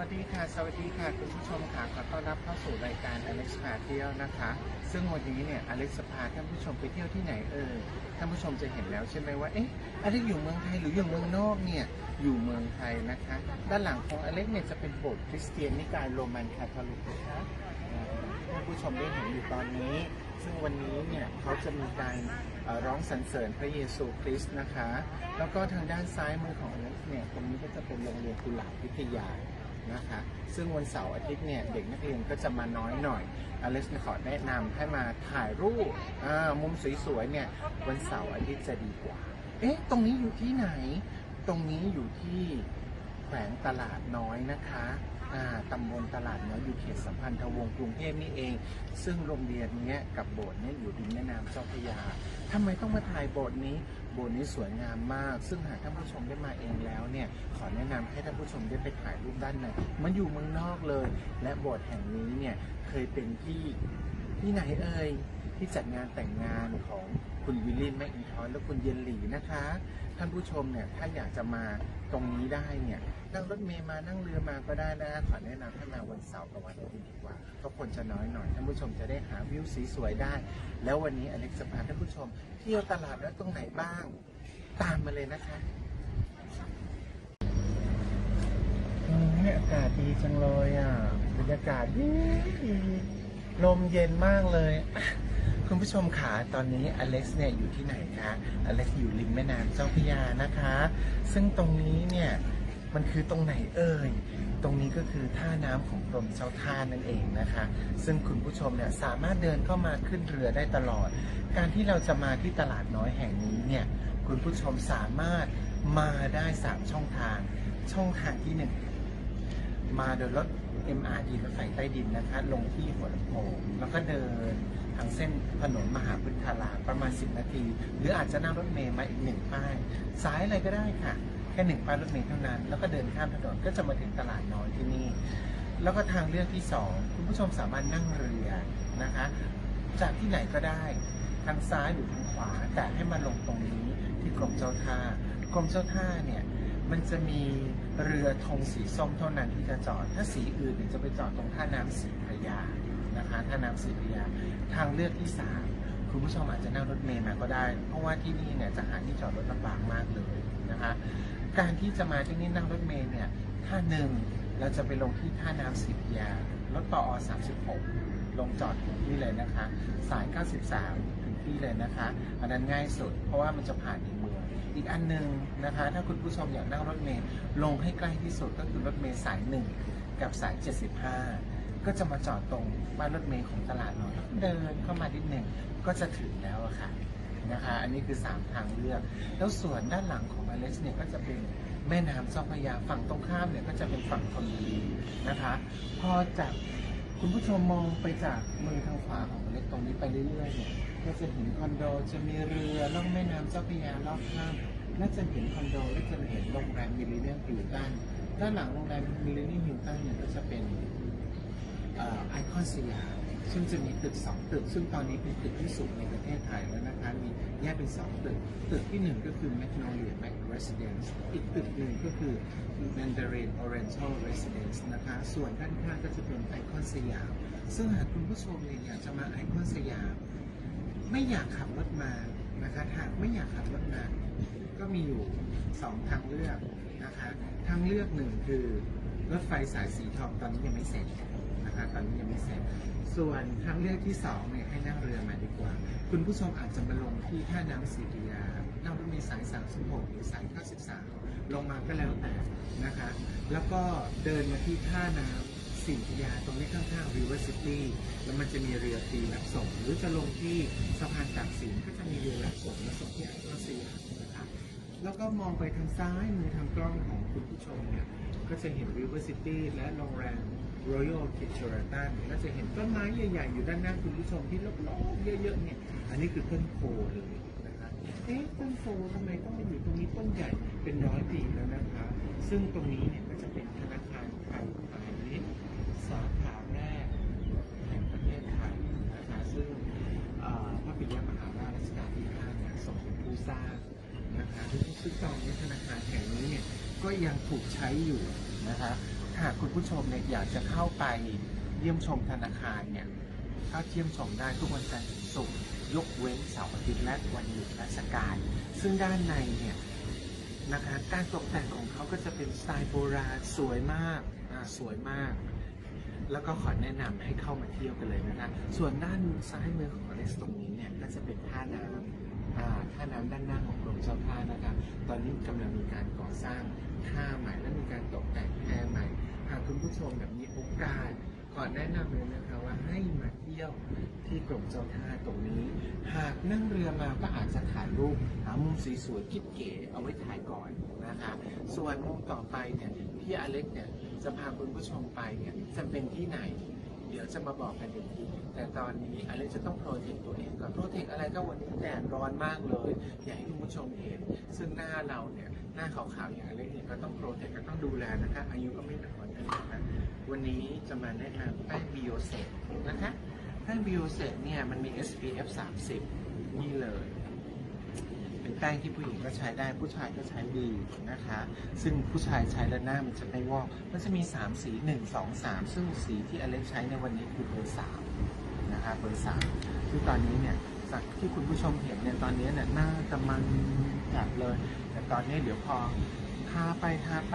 วัสดีค่ะ สวัสดีค่ะ คุณผู้ชมค่ะ ขอต้อนรับเข้าสู่รายการ Alex พาเที่ยวนะคะ ซึ่งวันนี้เนี่ยอเล็กซ์พาท่านผู้ชมไปเที่ยวที่ไหนเอ่ยท่านผู้ชมจะเห็นแล้วใช่ไหมว่า เอ๊ะอเล็กอยู่เมืองไทยหรืออยู่เมืองนอกเนี่ย อยู่เมืองไทยนะคะ ด้านหลังของอเล็กเนี่ยจะเป็นโบสถ์คริสเตียนนิกายโรมันคาทอลิกนะคะท่านผู้ชมได้เห็นอยู่ตอนนี้ ซึ่งวันนี้เนี่ยเขาจะมีการร้องสรรเสริญพระเยซูคริสต์นะคะ แล้วก็ทางด้านซ้ายมือของอเล็กซ์เนี่ย ตรงนี้ก็จะเป็นโรงเรียนกุหลาบวิทยา นะคะ ซึ่งวันเสาร์อาทิตย์เนี่ยเด็กนักเรียนก็จะมาน้อยหน่อยอเล็กซ์ขอแนะนำให้มาถ่ายรูปมุมสวยๆเนี่ยวันเสาร์อาทิตย์จะดีกว่า เอ๊ะ ตรงนี้อยู่ที่ไหน ตรงนี้อยู่ที่แขวงตลาดน้อยนะคะตำบลตลาดน้อยอยู่เขตสัมพันธวงศ์กรุงเทพนี่เอง ซึ่งโรงเรียนเนี้ยกับโบสถ์เนี้ยอยู่ริมแม่น้ำเจ้าพระยาทำไมต้องมาถ่ายโบสถ์นี้ บสถ์นี้สวยงามมาก ซึ่งหากท่านผู้ชมได้มาเองแล้วเนี่ยขอแนะนำให้ท่านผู้ชมได้ไปถ่ายรูปด้านในมันอยู่เมืองนอกเลย และโบสถ์แห่งนี้เนี่ยเคยเป็นที่ที่ไหนเอ่ยที่จัดงานแต่งงานของ คุณวิลลี่แมคอินทอสและคุณเยนหลีนะคะ ท่านผู้ชมเนี่ยถ้าอยากจะมาตรงนี้ได้เนี่ยนั่งรถเมล์มานั่งเรือมาก็ได้นะขอแนะนำให้มาวันเสาร์กับวันอาทิตย์ดีกว่าเพราะคนจะน้อยหน่อยท่านผู้ชมจะได้หาวิวสีสวยได้ แล้ววันนี้อเล็กซ์จะพาท่านผู้ชม เที่ยวตลาดแล้วตรงไหนบ้าง ตามมาเลยนะคะอืมอากาศดีจังเลยอะบรรยากาศดีลมเย็นมากเลย คุณผู้ชมขาตอนนี้อเล็กซ์เนี่ยอยู่ที่ไหนคะอเล็กซ์อยู่ริมแม่น้ำเจ้าพระยานะคะ ซึ่งตรงนี้เนี่ยมันคือตรงไหนเอ่ย ตรงนี้ก็คือท่าน้ำของกรมเจ้าท่านั่นเองนะคะ ซึ่งคุณผู้ชมเนี่ยสามารถเดินเข้ามาขึ้นเรือได้ตลอด การที่เราจะมาที่ตลาดน้อยแห่งนี้เนี่ย คุณผู้ชมสามารถมาได้ 3 ช่องทาง ช่องทางที่ 1 มาโดยรถ MRT รถไฟใต้ดินนะคะ ลงที่หัวลำโพงแล้วก็เดินทางเส้นถนนมหาพุทธารามประมาณ 10 นาที หรืออาจจะนั่งรถเมล์มาอีกหนึ่งป้ายสายอะไรก็ได้ค่ะ แค่หนึ่งป้ายรถเมล์เท่านั้น แล้วก็เดินข้ามถนนก็จะมาถึงตลาดน้อยที่นี่ แล้วก็ทางเลือกที่ 2 คุณผู้ชมสามารถนั่งเรือนะคะ จากที่ไหนก็ได้ทางซ้ายหรือทางขวาแต่ให้มาลงตรงนี้ที่กรมเจ้าท่ากรมเจ้าท่าเนี่ย มันจะมีเรือธงสีส้มเท่านั้นที่จะจอด ถ้าสีอื่นเนี่ยจะไปจอดตรงท่าน้ำสีพระยานะคะท่าน้ำสีพระยา ทางเลือกที่สามคุณผู้ชมอาจจะนั่งรถเมล์มาก็ได้ เพราะว่าที่นี่เนี่ยจะหาที่จอดรถลำบากมากเลยนะคะ การที่จะมาที่นี่นั่งรถเมล์เนี่ยท่าหนึ่งเราจะไปลงที่ท่าน้ำสีพระยารถปอ36 ลงจอดถึงที่เลยนะคะ สาย 93 ถึงที่เลยนะคะ อันนั้นง่ายสุด เพราะว่ามันจะผ่านในเมือง อีกอันหนึ่งนะคะ ถ้าคุณผู้ชมอยากนั่งรถเมล์ลงให้ใกล้ที่สุดก็คือรถเมล์สาย1กับสาย 75 ก็จะมาจอดตรงบ้านรถเมล์ของตลาดน้อยเดินเข้ามานิดหนึ่งก็จะถึงแล้วอะค่ะนะคะ อันนี้คือ 3 ทางเลือก แล้วส่วนด้านหลังของอเล็กซ์เนี่ยก็จะเป็นแม่น้ำเจ้าพระยาฝั่งตรงข้ามเนี่ยก็จะเป็นฝั่งธนบุรีนะคะ พอจากคุณผู้ชมมองไปจากมือทางขวาของอเล็กตรงนี้ไปเรื่อยๆเนี่ย ก็จะเห็นคอนโดจะมีเรือล่องแม่น้ำเจ้าพระยารอบข้างน่าจะเห็นคอนโดและจะเห็นโรงแรมมิลเลนเนียมฮิลตันด้านหลังโรงแรมมิลเลนเนียมฮิลตันเนี่ยก็จะเป็นไอคอนสยามซึ่งจะมีตึกสองตึก ซึ่งตอนนี้เป็นตึกที่สูงในประเทศไทยแล้วนะคะมีแยกเป็นสองตึก ตึกที่หนึ่งก็คือ Magnolia Mac Residence อีกตึกหนึ่งก็คือ Mandarin Oriental Residence นะคะ ส่วนด้านข้างก็จะเป็นไอคอนสยาม ซึ่งหากคุณผู้ชมเนี่ยอยากจะมาไอคอนสยาม ไม่อยากขับรถมานะคะหากไม่อยากขับรถมา ก็มีอยู่สองทางเลือกนะคะทางเลือกหนึ่งคือรถไฟสายสีทองตอนนี้ยังไม่เสร็จนะคะตอนนี้ยังไม่เสร็จ ส่วนทางเลือกที่สองเนี่ยให้นั่งเรือมาดีกว่า คุณผู้ชมอาจจะมาลงที่ท่าน้ำสีริยานั่งรถเมล์สาย 36 หรือสาย 93 ลงมาก็แล้วแต่นะคะ แล้วก็เดินมาที่ท่าน้ำ สีริยาตรงนี้ข้างๆ River City แล้วมันจะมีเรือฟรีรับส่ง หรือจะลงที่สะพานตากสินก็จะมีเรือรับส่งและส่งที่ไอคอนสยามนะคะแล้วก็มองไปทางซ้ายมือทางกล้องของคุณผู้ชมเนี่ยก็จะเห็น River City และโรงแรม Royal k i t c h e r a t o n ก็จะเห็นต้นไม้ใหญ่ๆ อยู่ด้านหน้าคุณผู้ชมที่รอบๆเยอะๆเนี่ยอันนี้คือต้นโพเลยนะคะเอ๊ะต้นโพทำไมต้องมาอยู่ตรงนี้ต้นใหญ่เป็นร้อยปีแล้วนะคะ ซึ่งตรงนี้เนี่ยก็จะเป็นธนาคารไทยพาณิชย์ สาขาแรกแห่งประเทศไทยนะคะซึ่งพระปิยมหาราชรัชกาลที่5เนี่ยทรงเป็นผู้สร้างนะคะซึ่งตอนนี้ธนาคารแห่งนี้เนี่ยก็ยังถูกใช้อยู่นะคะหากคุณผู้ชมเนี่ยอยากจะเข้าไปเยี่ยมชมธนาคารเนี่ยก็เยี่ยมชมได้ทุกวันจันทร์ถึงศุกร์ยกเว้นเสาร์อาทิตย์และวันหยุดราชการ ซึ่งด้านในเนี่ยนะคะการตกแต่งของเขาก็จะเป็นสไตล์โบราณสวยมาก สวยมาก แล้วก็ขอแนะนำให้เข้ามาเที่ยวกันเลยนะคะส่วนด้านซ้ายมือของอเล็กซ์ตรงนี้เนี่ยก็จะเป็นท่าน้ำอ่าท่าน้ำด้านหน้าของกรมเจ้าท่านะคะตอนนี้กำลังมีการก่อสร้างท่าใหม่และมีการตกแต่งแพใหม่หากคุณผู้ชมแบบมีโอกาส ขอแนะนำเลยนะคะว่าให้มาเที่ยวที่กรมเจ้าท่าตรงนี้ หากนั่งเรือมาก็อาจจะถ่ายรูปหามุมสวยๆกิ๊บเก๋เอาไว้ถ่ายก่อนนะคะ ส่วนมุมต่อไปเนี่ยที่อเล็กเนี่ยจะพาคุณผู้ชมไปเนี่ยจะเป็นที่ไหน เดี๋ยวจะมาบอกกันอีกทีแต่ตอนนี้อเล็กจะต้องโปรเทคตัวเองก่อนโปรเทคอะไรก็วันนี้แดดร้อนมากเลย อยากให้คุณผู้ชมเห็น ซึ่งหน้าเราเนี่ยหน้าขาวๆอย่างอเล็กเนี่ยก็ต้องโปรเทคก็ต้องดูแลนะคะ อายุก็ไม่น้อยนะคะวันนี้จะมาแนะนำแป้งบิโอเซตนะคะแป้งบิโอเซตเนี่ยมันมี SPF 30 นี่เลย แป้งที่ผู้หญิงก็ใช้ได้ผู้ชายก็ใช้ดีนะคะ ซึ่งผู้ชายใช้แล้วหน้ามันจะไม่วอกมันจะมี 3 สี 1 2 3 ซึ่งสีที่อเล็กใช้ในวันนี้คือเบอร์3นะคะเบอร์3ซึ่งตอนนี้เนี่ยจากที่คุณผู้ชมเห็นเนี่ยตอนนี้เนี่ยหน้าจะมันจัดเลย แต่ตอนนี้เดี๋ยวพอทาไปทาไป